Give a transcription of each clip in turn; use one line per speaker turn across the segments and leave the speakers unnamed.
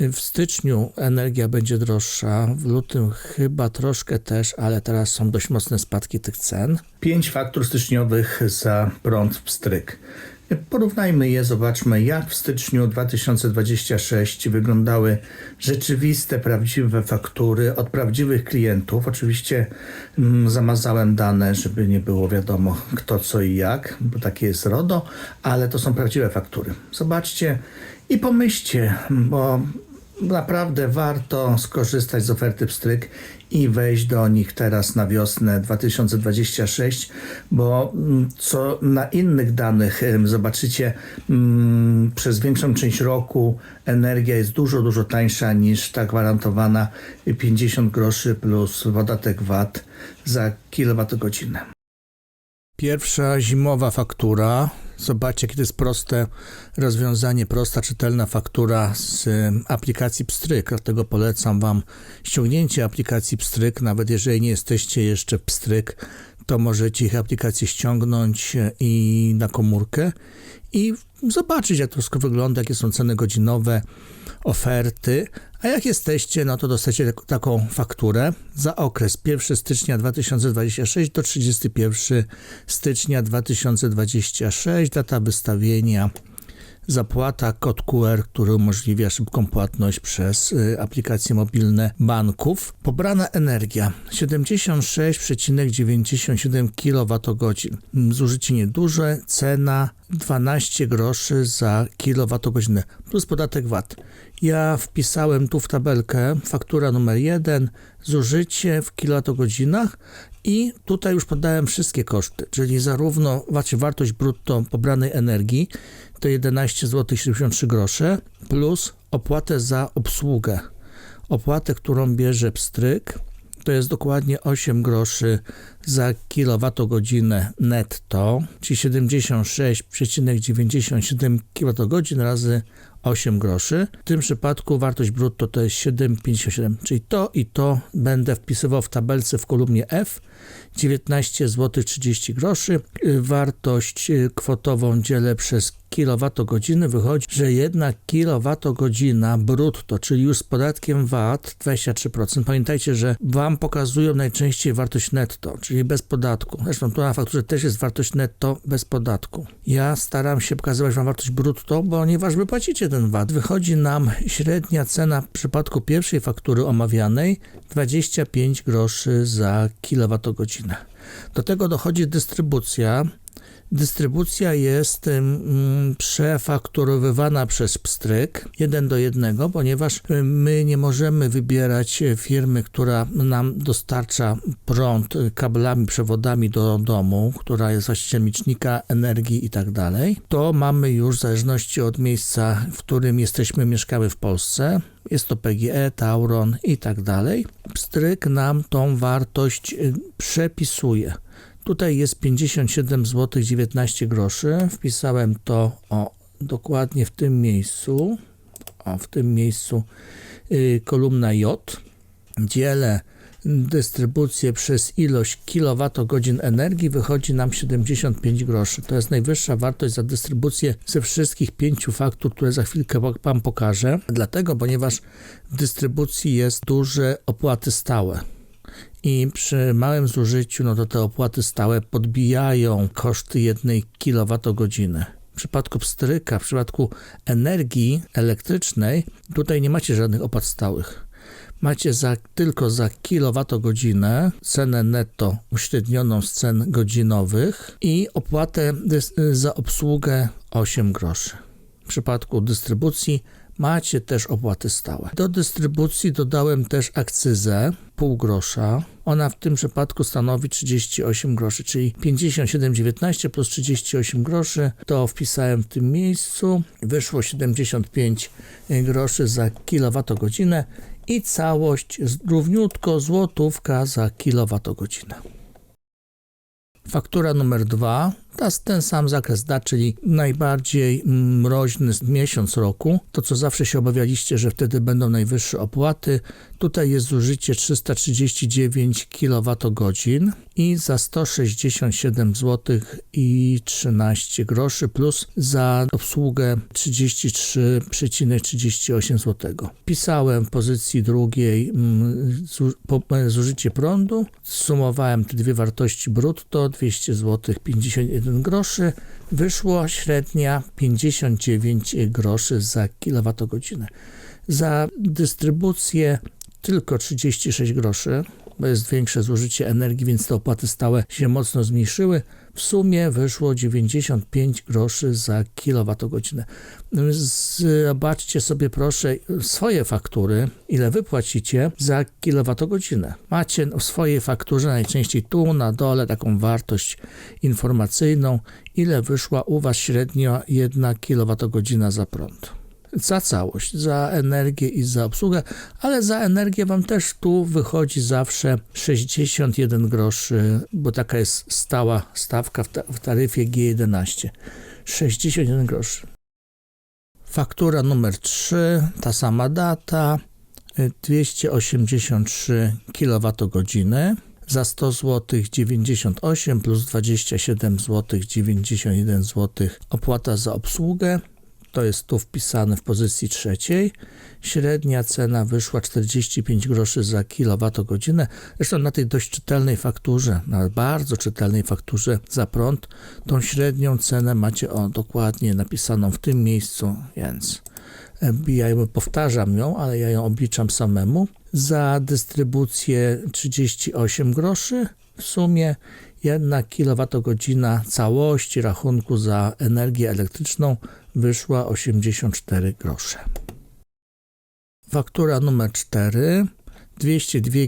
W styczniu energia będzie droższa, w lutym chyba troszkę też, ale teraz są dość mocne spadki tych cen. Pięć faktur styczniowych za prąd w stryk. Porównajmy je, zobaczmy jak w styczniu 2026 wyglądały rzeczywiste, prawdziwe faktury od prawdziwych klientów. Oczywiście mm, zamazałem dane, żeby nie było wiadomo kto, co i jak, bo takie jest RODO, ale to są prawdziwe faktury. Zobaczcie i pomyślcie, bo naprawdę warto skorzystać z oferty Pstryk i wejść do nich teraz na wiosnę 2026, bo mm, co na innych danych zobaczycie, mm, przez większą część roku energia jest dużo, dużo tańsza niż ta gwarantowana 50 groszy plus podatek VAT za kilowatogodzinę. Pierwsza zimowa faktura. Zobaczcie, jakie to jest proste rozwiązanie, prosta, czytelna faktura z aplikacji Pstryk. Dlatego polecam Wam ściągnięcie aplikacji Pstryk. Nawet jeżeli nie jesteście jeszcze Pstryk, to możecie ich aplikację ściągnąć e, i na komórkę i zobaczyć, jak to wszystko wygląda, jakie są ceny godzinowe, oferty. A jak jesteście, no to dostajecie tak- taką fakturę za okres 1 stycznia 2026 do 31 stycznia 2026. Data wystawienia, zapłata, kod QR, który umożliwia szybką płatność przez y, aplikacje mobilne banków. Pobrana energia 76,97 kWh. Zużycie nieduże, cena 12 groszy za kilowatogodzinę plus podatek VAT. Ja wpisałem tu w tabelkę faktura numer 1, zużycie w kilowatogodzinach i tutaj już podałem wszystkie koszty, czyli zarówno wartość brutto pobranej energii to 11 zł 73 grosze plus opłatę za obsługę. Opłatę, którą bierze pstryk, to jest dokładnie 8 groszy za kilowatogodzinę netto, czyli 76,97 kWh razy 8 groszy. W tym przypadku wartość brutto to jest 7,57, czyli to i to będę wpisywał w tabelce w kolumnie F. 19 zł 30 groszy. Wartość y, kwotową dzielę przez kilowatogodziny. Wychodzi, że jedna kilowatogodzina brutto, czyli już z podatkiem VAT 23%. Pamiętajcie, że Wam pokazują najczęściej wartość netto, czyli bez podatku. Zresztą tu na fakturze też jest wartość netto bez podatku. Ja staram się pokazywać Wam wartość brutto, ponieważ Wy płacicie ten VAT. Wychodzi nam średnia cena w przypadku pierwszej faktury omawianej 25 groszy za kilowatogodzinę. Do tego dochodzi dystrybucja. Dystrybucja jest ym, przefakturowywana przez pstryk 1 do 1, ponieważ my nie możemy wybierać y, firmy, która nam dostarcza prąd y, kablami, przewodami do domu, która jest właścicielem licznika energii i tak dalej. To mamy już w zależności od miejsca, w którym jesteśmy mieszkały w Polsce. Jest to PGE, Tauron i tak dalej. Pstryk nam tą wartość y, przepisuje. Tutaj jest 57 zł 19 groszy. Wpisałem to o dokładnie w tym miejscu. O, w tym miejscu y, kolumna J. Dzielę dystrybucję przez ilość kilowatogodzin energii wychodzi nam 75 groszy. To jest najwyższa wartość za dystrybucję ze wszystkich pięciu faktur, które za chwilkę Wam pokażę. Dlatego, ponieważ w dystrybucji jest duże opłaty stałe. I przy małym zużyciu, no to te opłaty stałe podbijają koszty jednej kilowatogodziny. W przypadku pstryka, w przypadku energii elektrycznej, tutaj nie macie żadnych opłat stałych. Macie za, tylko za kilowatogodzinę cenę netto uśrednioną z cen godzinowych i opłatę za obsługę 8 groszy. W przypadku dystrybucji macie też opłaty stałe. Do dystrybucji dodałem też akcyzę pół grosza. Ona w tym przypadku stanowi 38 groszy, czyli 57,19 plus 38 groszy. To wpisałem w tym miejscu. Wyszło 75 groszy za kilowatogodzinę i całość równiutko złotówka za kilowatogodzinę. Faktura numer 2 Ta, ten sam zakres dat, czyli najbardziej mroźny miesiąc roku, to co zawsze się obawialiście, że wtedy będą najwyższe opłaty. Tutaj jest zużycie 339 kWh i za 167 zł i 13 groszy plus za obsługę 33,38 zł. Pisałem w pozycji drugiej mm, e, zużycie prądu, sumowałem te dwie wartości brutto 200 zł 51 groszy, wyszło średnia 59 groszy za kilowatogodzinę. Za dystrybucję tylko 36 groszy, bo jest większe zużycie energii, więc te opłaty stałe się mocno zmniejszyły. W sumie wyszło 95 groszy za kilowatogodzinę. Zobaczcie sobie proszę swoje faktury, ile wy płacicie za kilowatogodzinę. Macie w swojej fakturze najczęściej tu na dole taką wartość informacyjną, ile wyszła u was średnio 1 kilowatogodzina za prąd za całość, za energię i za obsługę, ale za energię Wam też tu wychodzi zawsze 61 groszy, bo taka jest stała stawka w, ta, w taryfie G11. 61 groszy. Faktura numer 3, ta sama data, y, 283 kWh. Za 100 zł 98 plus 27 zł 91 zł opłata za obsługę to jest tu wpisane w pozycji trzeciej. Średnia cena wyszła 45 groszy za kilowatogodzinę. Zresztą na tej dość czytelnej fakturze, na bardzo czytelnej fakturze za prąd, tą średnią cenę macie o dokładnie napisaną w tym miejscu, więc ja ją powtarzam ją, ale ja ją obliczam samemu. Za dystrybucję 38 groszy w sumie 1 kWh całości rachunku za energię elektryczną wyszła 84 grosze. Faktura numer 4 202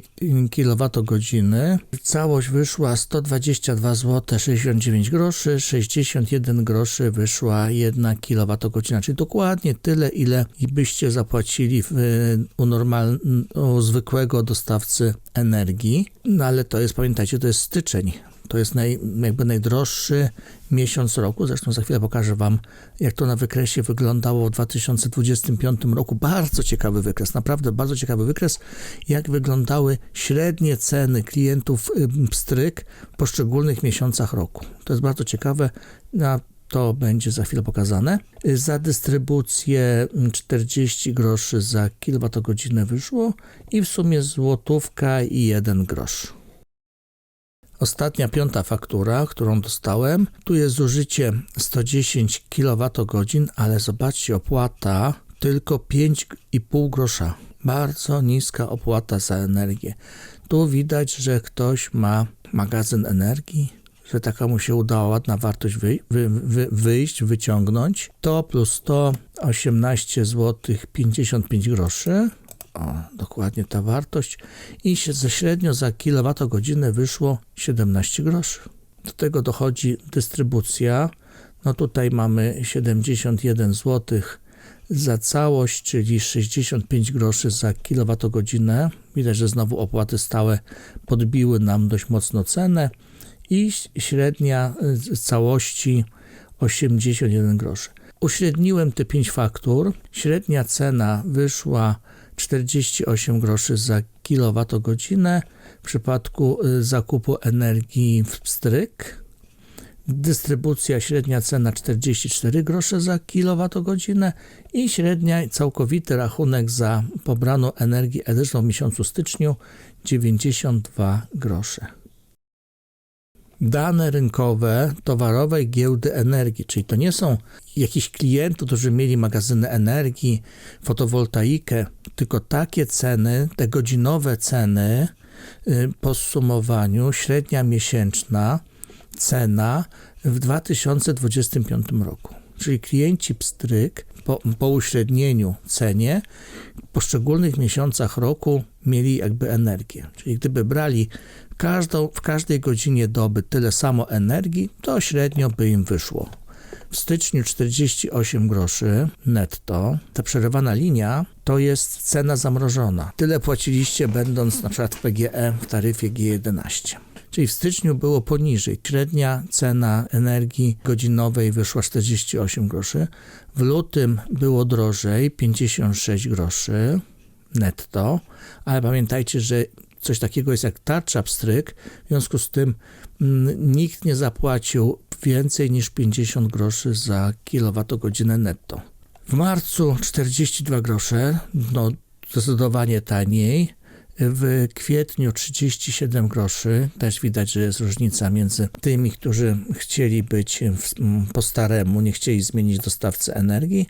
kWh. Całość wyszła 122 zł 69 groszy, 61 groszy wyszła 1 kWh, czyli dokładnie tyle, ile byście zapłacili w, u, normal, u zwykłego dostawcy energii. No ale to jest, pamiętajcie, to jest styczeń. To jest naj, jakby najdroższy miesiąc roku. Zresztą za chwilę pokażę Wam, jak to na wykresie wyglądało w 2025 roku. Bardzo ciekawy wykres, naprawdę bardzo ciekawy wykres, jak wyglądały średnie ceny klientów pstryk w poszczególnych miesiącach roku. To jest bardzo ciekawe. Na to będzie za chwilę pokazane. Za dystrybucję 40 groszy za kilowatogodzinę wyszło i w sumie złotówka i 1 grosz. Ostatnia, piąta faktura, którą dostałem, tu jest zużycie 110 kWh, ale zobaczcie, opłata tylko 5,5 grosza. Bardzo niska opłata za energię. Tu widać, że ktoś ma magazyn energii, że taka mu się udała ładna wartość wy, wy, wy, wyjść, wyciągnąć. To plus to 18 zł 55 groszy. O, dokładnie ta wartość. I się ze średnio za kilowatogodzinę wyszło 17 groszy. Do tego dochodzi dystrybucja. No tutaj mamy 71 zł za całość, czyli 65 groszy za kilowatogodzinę. Widać, że znowu opłaty stałe podbiły nam dość mocno cenę i średnia całości 81 groszy. Uśredniłem te 5 faktur. Średnia cena wyszła 48 groszy za kilowatogodzinę w przypadku zakupu energii w pstryk. Dystrybucja średnia cena 44 grosze za kilowatogodzinę i średnia całkowity rachunek za pobraną energię elektryczną w miesiącu styczniu 92 grosze dane rynkowe towarowej giełdy energii, czyli to nie są jakiś klientów, którzy mieli magazyny energii, fotowoltaikę, tylko takie ceny, te godzinowe ceny po zsumowaniu, średnia miesięczna cena w 2025 roku. Czyli klienci pstryk po, po uśrednieniu cenie w poszczególnych miesiącach roku mieli jakby energię. Czyli gdyby brali każdą, w każdej godzinie doby tyle samo energii, to średnio by im wyszło. W styczniu 48 groszy netto. Ta przerywana linia to jest cena zamrożona. Tyle płaciliście będąc na przykład w PGE w taryfie G11. czyli w styczniu było poniżej. Średnia cena energii godzinowej wyszła 48 groszy. W lutym było drożej 56 groszy netto, ale pamiętajcie, że coś takiego jest jak tarcza pstryk, w związku z tym mm, nikt nie zapłacił więcej niż 50 groszy za kilowatogodzinę netto. W marcu 42 grosze, no zdecydowanie taniej. W kwietniu 37 groszy, też widać, że jest różnica między tymi, którzy chcieli być w- po staremu, nie chcieli zmienić dostawcy energii,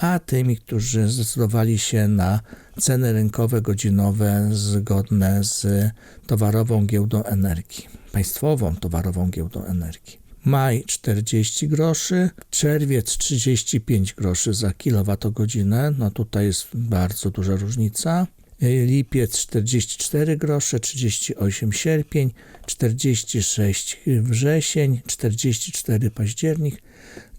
a tymi, którzy zdecydowali się na ceny rynkowe godzinowe zgodne z towarową giełdą energii, państwową towarową giełdą energii. Maj 40 groszy, czerwiec 35 groszy za kilowatogodzinę, no tutaj jest bardzo duża różnica. Lipiec 44 grosze, 38 sierpień, 46 wrzesień, 44 październik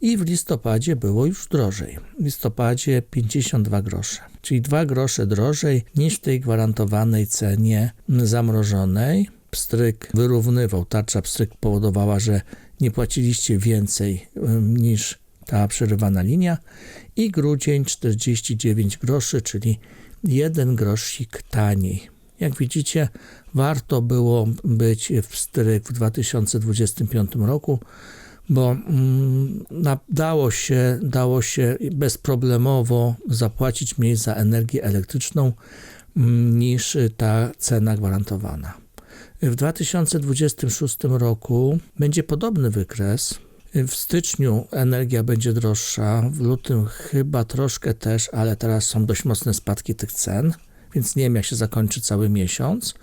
i w listopadzie było już drożej. W listopadzie 52 grosze, czyli 2 grosze drożej niż w tej gwarantowanej cenie zamrożonej. Pstryk wyrównywał, tarcza pstryk powodowała, że nie płaciliście więcej niż ta przerywana linia i grudzień 49 groszy, czyli 1 grosik taniej. Jak widzicie, warto było być w stryk w 2025 roku, bo mm, dało, się, dało się bezproblemowo zapłacić mniej za energię elektryczną mm, niż ta cena gwarantowana. W 2026 roku będzie podobny wykres. W styczniu energia będzie droższa, w lutym chyba troszkę też, ale teraz są dość mocne spadki tych cen, więc nie wiem jak się zakończy cały miesiąc.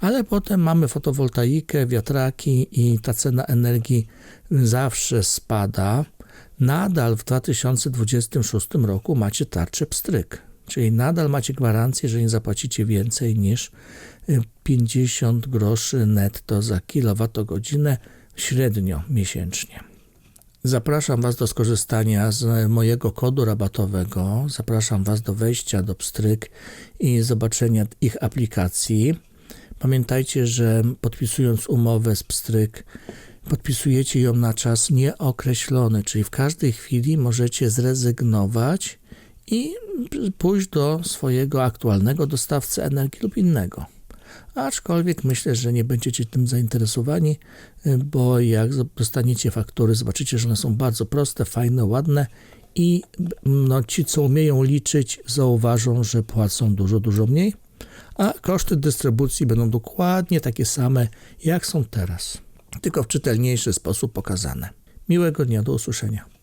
Ale potem mamy fotowoltaikę, wiatraki i ta cena energii zawsze spada. Nadal w 2026 roku macie tarczę pstryk, czyli nadal macie gwarancję, że nie zapłacicie więcej niż 50 groszy netto za kilowatogodzinę średnio miesięcznie. Zapraszam Was do skorzystania z mojego kodu rabatowego. Zapraszam Was do wejścia do Pstryk i zobaczenia ich aplikacji. Pamiętajcie, że podpisując umowę z Pstryk, podpisujecie ją na czas nieokreślony, czyli w każdej chwili możecie zrezygnować i pójść do swojego aktualnego dostawcy energii lub innego. Aczkolwiek myślę, że nie będziecie tym zainteresowani, bo jak dostaniecie faktury, zobaczycie, że one są bardzo proste, fajne, ładne i no, ci, co umieją liczyć, zauważą, że płacą dużo, dużo mniej, a koszty dystrybucji będą dokładnie takie same, jak są teraz, tylko w czytelniejszy sposób pokazane. Miłego dnia, do usłyszenia.